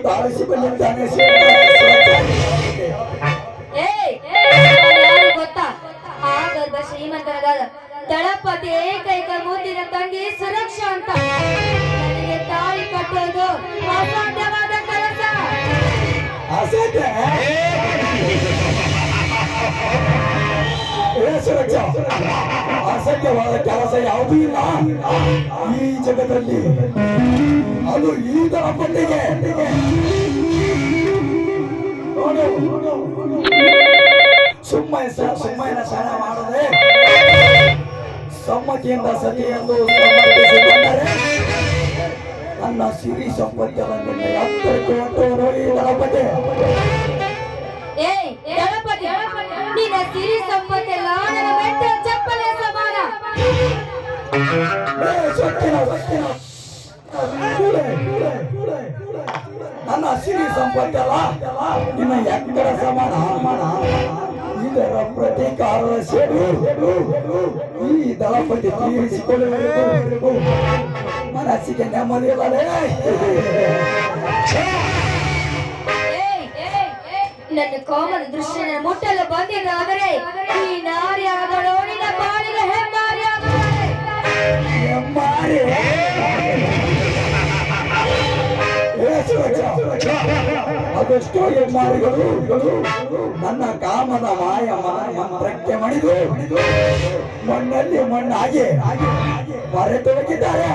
打了西北人，打那些。ಅಸಾಧ್ಯವಾದ ಕೆಲಸ ಯಾವುದೂ ಇಲ್ಲ. ಈ ಜಗದಲ್ಲಿ ಅದು ಈ ದಳಪಟ್ಟಿಗೆ ನೋಡು. ಸುಮ್ಮನೆ ಸುಮ್ಮನೆ ಸ್ನಾನ ಮಾಡದೆ ಸಮ್ಮತಿಯಿಂದ ಸತಿ ಎಂದು ಸಮರ್ಥಿಸಿಕೊಂಡರೆ ನನ್ನ ಸಿರಿ ಸಂಪತ್ತನ್ನು ಎತ್ತರಕ್ಕೆ ಹೊಟ್ಟವರು ಈ ದಳಪತಿ ನನ್ನ ಸಿರಿ ಸಂಪತ್ತೆಲ್ಲ ನಿನ್ನ ಎಕ್ಕಡ ಸಮಾನ ಸಮಾನ. ಇದರ ಪ್ರತೀಕಾರದ ಸೇಡು ಈ ದಳಪತಿ ತೀರಿಸಿಕೊಳ್ಳಬೇಕು ಮನಸ್ಸಿಗೆ ನೆಮ್ಮದಿ ಇಲ್ಲದೆ ಏಯ್, ಏಯ್, ಏಯ್, ನನ್ನ ಕೋಮಲ ದೃಶ್ಯನ ಮುಟ್ಟಲು ಬಂದಿದ್ದಾದರೆ ಈ ನಾರಿ ಅದೆಷ್ಟೋ ಹೆಮ್ಮಾರಿಗಳು ನನ್ನ ಕಾಮದ ಮಾಯ ಮಾಯ ಮಂತ್ರಕ್ಕೆ ಮಣಿದು ಮಣ್ಣಲ್ಲಿ ಮಣ್ಣಾಗಿ ಮರೆತೊಳಗಿದ್ದಾರೆ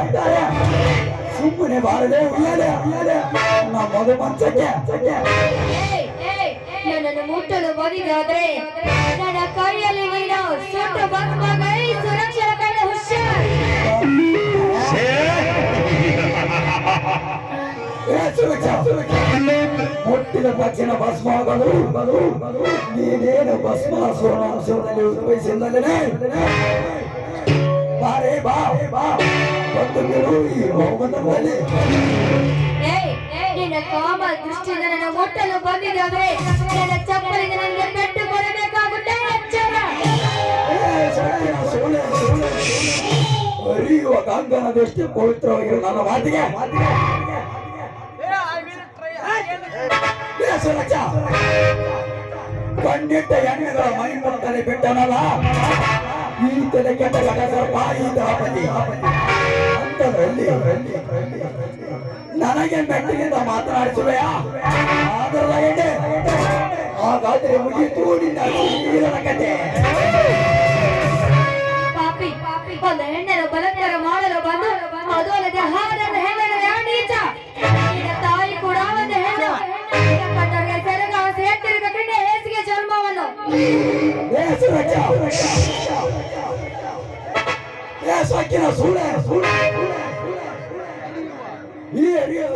ಸುಮ್ಮನೆ ಬಾರದೆ ಉಯ್ಯಲೆ ನಮ್ಮ ಮದು ಮಂಚಕ್ಕೆ ಏಯ್, ಏಯ್, ನನ್ನನ್ನು ಮುಟ್ಟಲು ಬಂದಿದ್ದಾದ್ರೆ ನನ್ನ ಕೈಯಲ್ಲಿ ನೀನು ಸುಟ್ಟು ಭಸ್ಮಗೈ ಸುರಕ್ಷರ ಕಡೆ ಹುಷಾರ್ ಏ ಸುರಕ್ಷಾ, ಮುಟ್ಟಿದ ತಕ್ಷಣ ಭಸ್ಮಗಳು. ನೀನೇನು ಭಸ್ಮ ಅಂಶದಲ್ಲಿ ಉದ್ಭವಿಸಿಲ್ಲದೇ ಬಾರೇ ಬಾ ಬಾ. ಬಂದು ಬಿಡು ಈ ಏಯ್, ನಿನ್ನ ಕಾಮ ದೃಷ್ಟಿಯಿಂದ ನನ್ನ ಮುಟ್ಟಲು ಬಂದಿದ್ದಾವೆ ನನ್ನ ಚಪ್ಪಲಿಗೆ ನನಗೆ ಪೆಟ್ಟು ಕೊಡಬೇಕಾಗುತ್ತೆ ಸೋಲೆ. ಅರಿಯುವ ಕಾಂಗನದಷ್ಟು ಪವಿತ್ರವಾಗಿರೋ ನನ್ನ ಮಾತಿಗೆ. ಏ, ಸುರಕ್ಷಾ. ಕಣ್ಣಿಟ್ಟ ಎಣ್ಣೆಗಳ ಮೈ ಮುಟ್ಟನೆ ಬಿಟ್ಟನಲ್ಲ ಈ ತಲೆ ಕೆಟ್ಟ ಗಡಸರ ಈ ದಾಪತಿ ಅಂತದ್ರಲ್ಲಿ ನನಗೆ ಮೆಟ್ಟಿನಿಂದ ಮಾತನಾಡಿಸುವೆಯಾ ಆದರ ಎಡೆ ಹಾಗಾದ್ರೆ ಮುಗಿತು ನಿನ್ನ ಶ್ರೀರನ ಕತೆ ಪಾಪಿ ಒಂದು ಹೆಣ್ಣನ್ನು ಬಲತ್ಕಾರ ಮಾಡಲು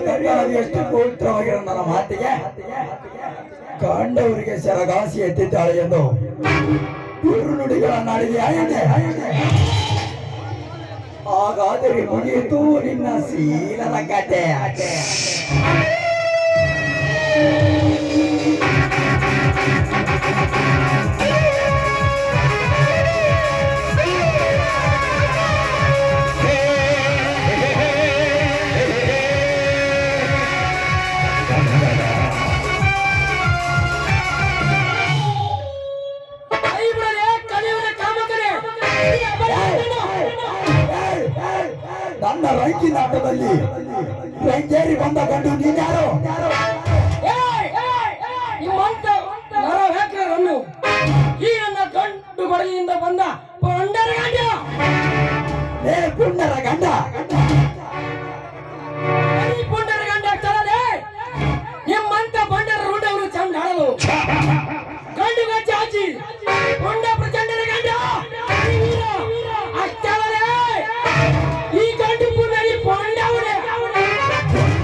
ಗಂಗಾನದಿ ಎಷ್ಟು ಪವಿತ್ರವಾಗಿರೋ ನನ್ನ ಮಾತಿಗೆ ಕಂಡವರಿಗೆ ಸೆರಗಾಸಿ ಎತ್ತಿದ್ದಾಳೆ ಎಂದು ನುಡಿಗಳನ್ನಾಡಿದೆ ಹಾಗಾದರೆ ಮುಗಿಯಿತು ನಿನ್ನ ಶೀಲನ ಕತೆ. ನನ್ನ ರಂಗಿ ನಾಟದಲ್ಲಿ ರಂಗೇರಿ ಬಂದ ಗಂಡು ನೀನ್ಯಾರು?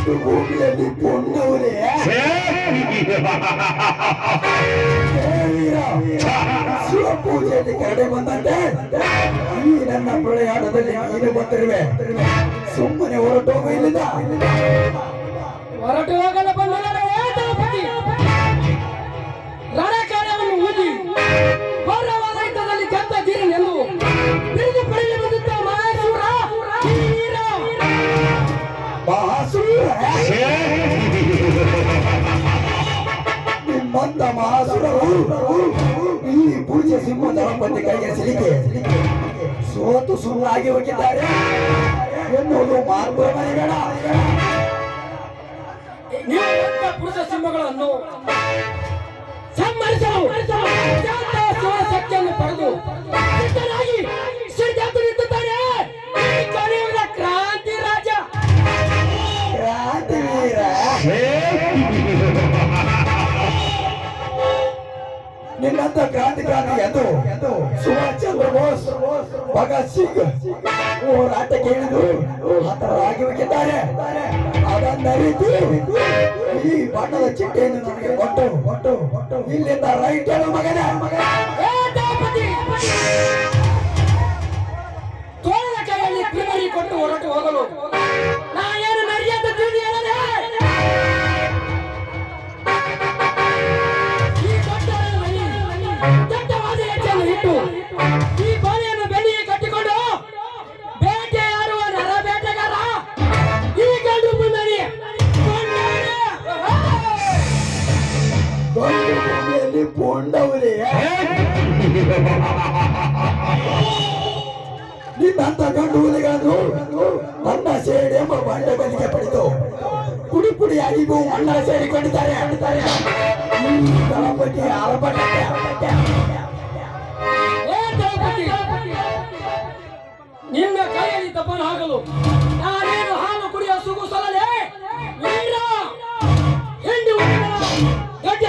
ಗಂಡು ಭೂಮಿಯಲ್ಲಿ ಪುಣ್ಯವರೇ ಶಿವ ಪೂಜೆಯಲ್ಲಿ ಕರಡೆ ಬಂದಂತೆ ಈ ನನ್ನ ಪ್ರಳಯಾಟದಲ್ಲಿ ನೀನು ಬಂದಿರುವೆ ಸುಮ್ಮನೆ ಹೊರಟೋಗು ಇಲ್ಲಿಂದ ಹೊರಟು ಹೋಗಲು ನಿಮ್ಮಂತ ಮಹಾಸುರರು ಇಲ್ಲಿ ಪೂಜೆ ಸಿಂಹ ದಳಪತಿ ಕೈಗೆ ಸಿಲಿಕೆ. ಸೋತು ಸುಳ್ಳಾಗಿ ಹೋಗಿದ್ದಾರೆ. ಎನ್ನುವುದು ಮಾರ್ಗ ಮನೆಗಳ ನೀವು ಎಂತ ಪುರುಷ ಸಿಂಹಗಳನ್ನು ಸಂಹರಿಸಲು ನಿನ್ನಂತ ಕ್ರಾಂತಿಕಾರಿ ಎಂದು ಸುಭಾಷ್ ಚಂದ್ರ ಬೋಸ್. ಭಗತ್ ಸಿಂಗ್. ಹೋರಾಟಕ್ಕೆ ಕೇಳಿದ್ರು. ಹತರಾಗಿ ಹೋಗಿದ್ದಾರೆ ರೀತಿ ಈ ಬಣ್ಣದ ಚಿಟ್ಟೆಯನ್ನು ನನಗೆ ಕೊಟ್ಟು ಕೊಟ್ಟು ಇಲ್ಲಿಂದ ರೈಟ್ ಹೇಳು ಮಗನೇ. ತ್ರಿಮರಿ ಕೊಟ್ಟು ಹೊರಟು ಹೋಗಲು. ನಿನ್ನಂತ ಗಂಡು ಹುಲಿಗಳನ್ನು ಬಣ್ಣ ಸೇಡ್ ಎಂಬ ಬಂಡೆ ಬದಿಗೆ ಪಡೆದು ಪುಡಿ ಪುಡಿಯಾಗಿಗೂ ಮಣ್ಣ ಸೇರಿಕೊಂಡಿದ್ದಾರೆ. ದಳಪತಿ ಅರಪಟ್ಟೆ ನಿನ್ನ ಕೈಯಲ್ಲಿ ತಪನ ಆಗಲು ನಾನೇನು ಹಾಲು ಕುಡಿಯ ಸುಗುಸಲೇ ಹಿಂಡಿ ಗಡ್ಡ